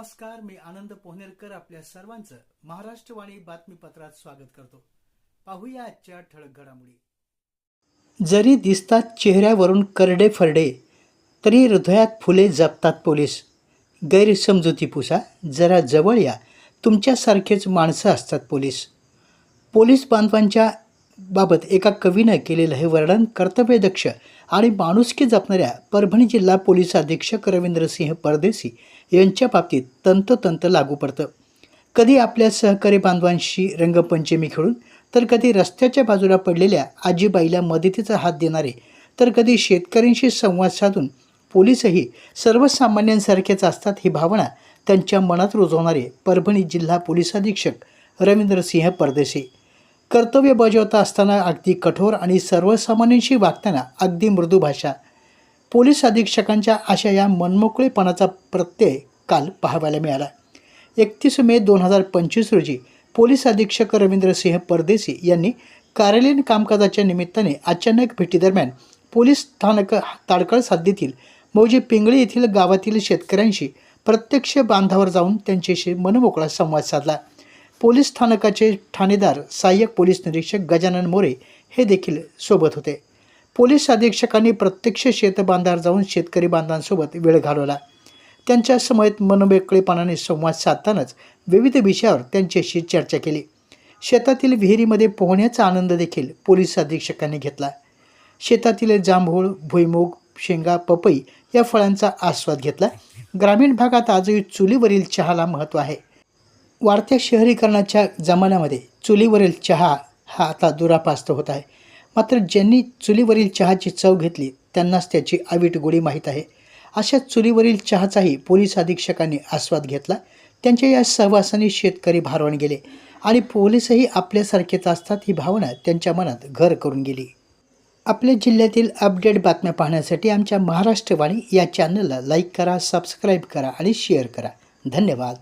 नमस्कार मी आनंद पोहनेरकर आपल्या सर्वांचं महाराष्ट्रवाणी बातमीपत्रात स्वागत करतो. पाहूया आजच्या ठळक घडामोडी. जरी दिसतात चेहऱ्यावरून करडे फरडे तरी हृदयात फुले जपतात पोलीस. गैरसमजुती पुसा जरा जवळ या. तुमच्यासारखेच माणसं असतात पोलीस. पोलीस बांधवांच्या बाबत एका कवीनं केलेलं हे वर्णन कर्तव्यदक्ष आणि माणुसकी जपणाऱ्या परभणी जिल्हा पोलीस अधीक्षक रवींद्रसिंह परदेसी यांच्या बाबतीत तंतोतंत लागू पडतं. कधी आपल्या सहकारी बांधवांशी रंगपंचमी खेळून तर कधी रस्त्याच्या बाजूला पडलेल्या आजीबाईला मदतीचा हात देणारे तर कधी शेतकऱ्यांशी संवाद साधून पोलीसही सर्वसामान्यांसारखेच असतात ही भावना त्यांच्या मनात रुजवणारे परभणी जिल्हा पोलीस अधीक्षक रवींद्रसिंह परदेशी कर्तव्य बजावता असताना अगदी कठोर आणि सर्वसामान्यांशी वागताना अगदी मृदू भाषा. पोलीस अधीक्षकांच्या अशा या मनमोकळेपणाचा प्रत्यय काल पाहायला मिळाला. एकतीस मे दोन हजार पंचवीस रोजी पोलीस अधीक्षक रवींद्रसिंह परदेसी यांनी कार्यालयीन कामकाजाच्या निमित्ताने अचानक भेटीदरम्यान पोलीस स्थानक ताडकळ हद्दीतील मौजे पिंगळी येथील गावातील शेतकऱ्यांशी प्रत्यक्ष बांधावर जाऊन त्यांच्याशी मनमोकळा संवाद साधला. पोलीस स्थानकाचे ठाणेदार सहाय्यक पोलीस निरीक्षक गजानन मोरे हे देखील सोबत होते. पोलीस अधीक्षकांनी प्रत्यक्ष शेतबांधार जाऊन शेतकरी बांधांसोबत वेळ घालवला. त्यांच्या समयेत मनोबेकळेपणाने संवाद साधतानाच विविध विषयावर त्यांच्याशी चर्चा केली. शेतातील विहिरीमध्ये पोहण्याचा आनंद देखील पोलीस अधीक्षकांनी घेतला. शेतातील जांभूळ भुईमूग शेंगा पपई या फळांचा आस्वाद घेतला. ग्रामीण भागात आजही चुलीवरील चहाला महत्त्व आहे. वाढत्या शहरीकरणाच्या जमान्यामध्ये चुलीवरील चहा हा आता दुरापास्त होत आहे. मात्र ज्यांनी चुलीवरील चहाची चव घेतली त्यांनाच त्याची आवीट गोडी माहीत आहे. अशा चुलीवरील चहाचाही पोलीस अधीक्षकांनी आस्वाद घेतला. त्यांच्या या सहवासाने शेतकरी भारवण गेले आणि पोलीसही आपल्यासारखेच असतात ही भावना त्यांच्या मनात घर करून गेली. आपल्या जिल्ह्यातील अपडेट बातम्या पाहण्यासाठी आमच्या महाराष्ट्रवाणी या चॅनलला लाईक करा सबस्क्राईब करा आणि शेअर करा. धन्यवाद.